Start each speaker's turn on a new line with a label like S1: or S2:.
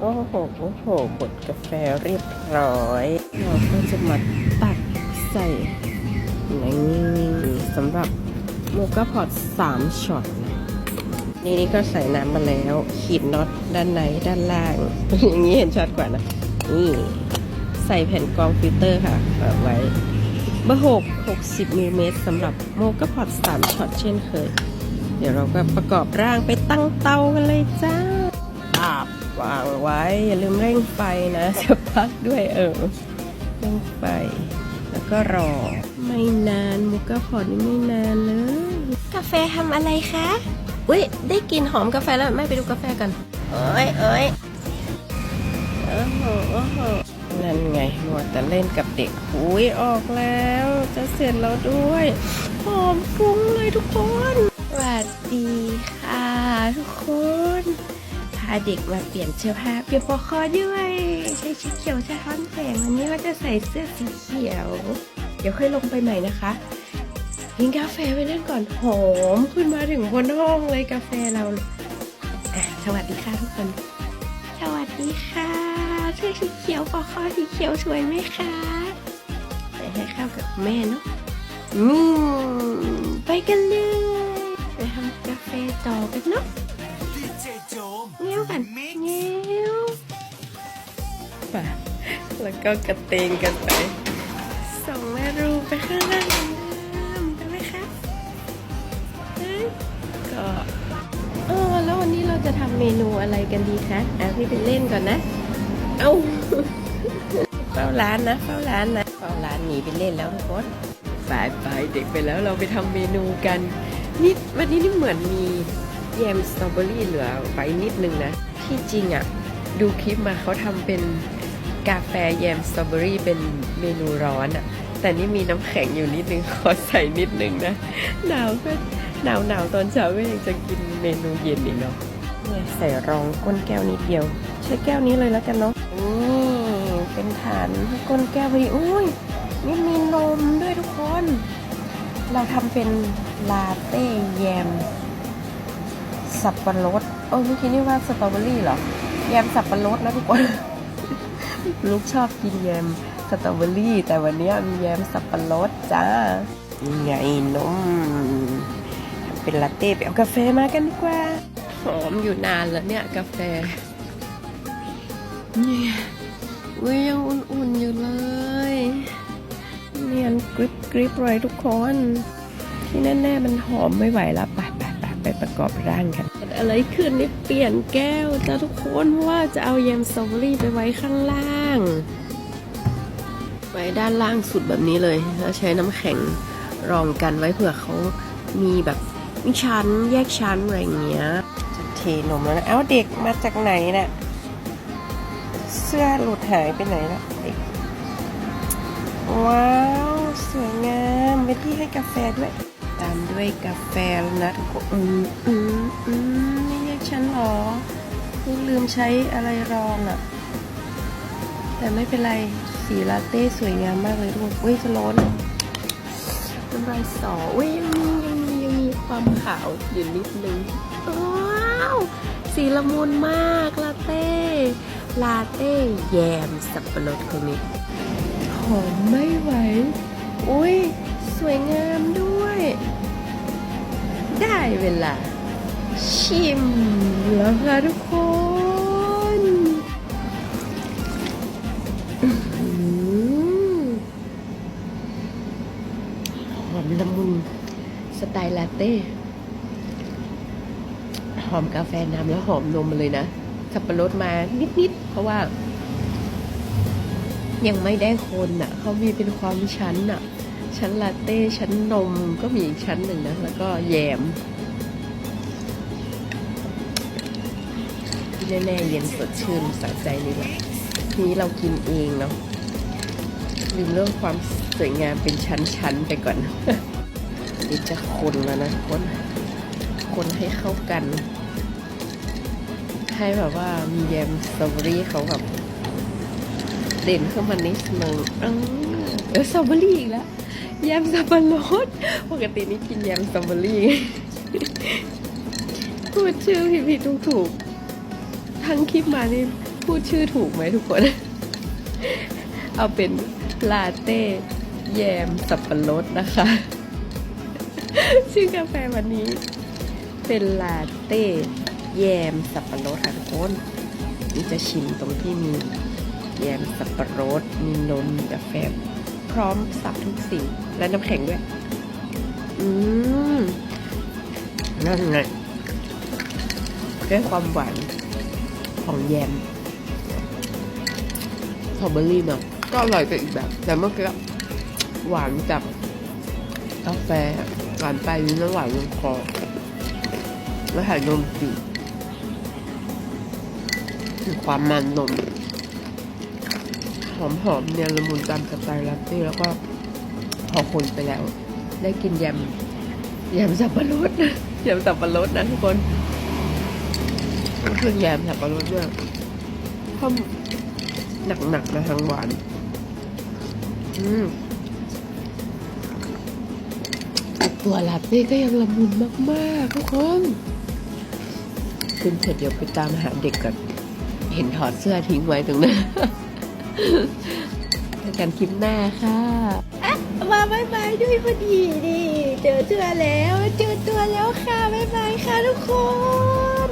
S1: โอ้โห โอ้โหกดกาแฟเรียบร้อย เราก็จะมาตักใส่นี่สำหรับโมกาพอตสามช็อตนะนี่นี่ก็ใส่น้ำมาแล้ว ขีดน็อตด้านในด้านล่าง อย่างนี้เห็นชัดกว่านะ นี่ใส่แผ่นกรองฟิลเตอร์ค่ะเอาไว้เบอร์หกหกสิบมิลลิเมตรสำหรับโมกาพอตสามช็อตเช่นเคย เดี๋ยวเราก็ประกอบร่างไปตั้งเตากันเลยจ้า วางไว้ อย่าลืมเร่งไฟนะจะพักด้วยเออเร่งไฟ แล้วก็รอ ไม่นานมุกกาพอดนี่ไม่นานเลย กาแฟทำอะไรคะอุ้ยได้กลิ่นหอมกาแฟแล้วแม่ไปดูกาแฟกันเอ้ยเอ้ยโอ้โหโอ้โหนั่นไงมัวแต่เล่นกับเด็กอุ้ยออกแล้ว จะเสร็จแล้วด้วยหอมฟุ้งเลยทุกคนสวัสดีค่ะทุกคนพาเด็กมาเปลี่ยนเสื้อผ้าเปลี่ยนปลอกคอด้วย ใช้ชุดเขียวสะท้อนแสงวันนี้ว่าจะใส่เสื้อสีเขียว เดี๋ยวค่อยลงไปใหม่นะคะกินกาแฟไปเล่นก่อนหอมขึ้นมาถึงบนห้องเลยกาแฟเราอะสวัสดีค่ะทุกคน สวัสดีค่ะเสื้อสีเขียวปลอกคอสีเขียวสวยไหมคะใส่ให้เข้ากับแม่เนาะอืมไปกันเลยไปทำกาแฟต่อกันเนาะ เงี้ยวกันเงี้ยวไปแล้วก็กระเตงกันไป ส่งแม่รูไปข้างล่างเหมือนเดิมไปไหมคะเอ้ยก็เออแล้ววันนี้เราจะทำเมนูอะไรกันดีคะอะพี่ไปเล่นก่อนนะ เอ้าเฝ้าร้านนะเฝ้าร้านนะเฝ้าร้านหนีไปเล่นแล้วทุกคนไปไปเด็กไปแล้วเราไปทำเมนูกันนี่วันนี้นี่เหมือนมี แยมสตรอเบอรี่เหลือไว้นิดนึงนะ ที่จริงอะ่ะ ดูคลิปมาเขาทำเป็นกาแฟแยมสตรอเบอรี่เป็นเมนูร้อนอะ่ะ แต่นี่มีน้ำแข็งอยู่นิดนึง ขอใส่นิดนึงนะ หนาวก็หนาวหนาวตอนเช้าก็ยังจะกินเมนูเย็นอีกเนาะเนี่ยใส่รองก้นแก้วนิดเดียว ใช้แก้วนี้เลยแล้วกันเนาะนี่เป็นฐานก้นแก้วพอดีอุ้ยนี่มีนมด้วยทุกคน เราทำเป็นลาเต้แยม สับปะรดโอ้เมื่อกี้นี่ว่าสตรอเบอรี่เหรอ แยมสับปะรดนะทุกคน ลูกชอบกินแยมสตรอเบอรี่ แต่วันนี้มีแยมสับปะรดจ้านี่ไงนมเป็นลาเต้ไปเอากาแฟมากันดีกว่าหอมอยู่นานแล้วเนี่ยกาแฟเนี่ยอุ้ยยังอุ่นๆอยู่เลยเนียนกริบกริบเลยทุกคน ที่แน่ๆมันหอมไม่ไหวแล้วไปไปไปประกอบร่างกันเกิดอะไรขึ้นนี่เปลี่ยนแก้วจ้าทุกคนเพราะว่าจะเอาแยมสตรอเบอรี่ไปไว้ข้างล่างไว้ด้านล่างสุดแบบนี้เลยแล้วใช้น้ำแข็งรองกันไว้เผื่อเขามีแบบชั้นแยกชั้นอะไรเงี้ยจะเทนมแล้วนะเอ้าเด็กมาจากไหนน่ะเสื้อหลุดหายไปไหนละเด็กว้าว สวยงามเป็นที่ให้กาแฟด้วย ตามด้วยกาแฟแล้วนะทุกคนอืมอืมอืมไม่เรียกฉันหรอเพิ่งลืมใช้อะไรรองอะ่ะ แต่ไม่เป็นไร สีลาเต้สวยงามมากเลยทุกคนอุ้ยจะร้อนน้ำลายสออุ้ยยังมียังมียังมีความขาวอยู่นิดนึงว้าวสีละมุนมากลาเต้ลาเต้แยมสับปะรดคนนี้หอมไม่ไหว อุ้ยสวยงามด ได้เวลา ชิมแล้วค่ะทุกคนอื้อหือหอมละมุนสไตล์ลาเต้ หอมกาแฟน้ำแล้วหอมนมมาเลยนะ สับปะรดมานิด ๆ เพราะว่า ยังไม่ได้คนอะ เขามีเป็นความชั้นอะ ชั้นลาเต้ชั้นนมก็มีอีกชั้นหนึ่งนะ แล้วก็แยมที่แน่ๆเย็นสดชื่นสะใจเลยแหละทีนี้เรากินเองเนาะลืมเรื่องความสวยงามเป็นชั้นๆไปก่อนนี่จะคนแล้วนะคนคนให้เข้ากัน ให้แบบว่ามีแยมสตรอเบอรี่เขาแบบเด่นขึ้นมานิดนึงอ เออสตรอเบอรี่อีกแล้วแยมสับปะรดปกตินี่กินแยมสตรอเบอรี่พูดชื่อผิดผิดถูกถูกๆทั้งคลิปมานี่พูดชื่อถูกไหมทุกคน เอาเป็นลาเต้แยมสับปะรดนะคะ ชื่อกาแฟวันนี้ เป็นลาเต้แยมสับปะรดค่ะทุกคนนี่จะชิมตรงที่มี แยมสับปะรดมีนมมีกาแฟพร้อมสับทุกสิ่งและน้ำแข็งด้วย อืมนั่นไงด้วยความหวานของแยมสตรอเบอรี่เนาะก็อร่อยไปอีกแบบ แต่เมื่อกี้หวานจากกาแฟหวานไปลิ้นแล้วหวานลงคอแล้วหายนมจืดมีความมันนม หอมหอมเนี่ยละมุนตามสไตล์ลาเต้แล้วก็พอคนไปแล้ว ได้กินยำยำสับปะรดนะยำสับปะรดนะทุกคนเครื่องยำสับปะรดเนี่ยเพิ่มหนักๆนะทางหวาน อืมตัวลาเต้ก็ยังละมุนมากๆทุกคนขึ้นเสร็จเดี๋ยวไปตามหาเด็กก่อนเห็นถอดเสื้อทิ้งไว้ตรงนั้น เจอกันคลิปหน้าค่ะมาบายบายด้วยพอดีดิเจอตัวแล้ว เจอตัวแล้วค่ะบายบายค่ะทุกคน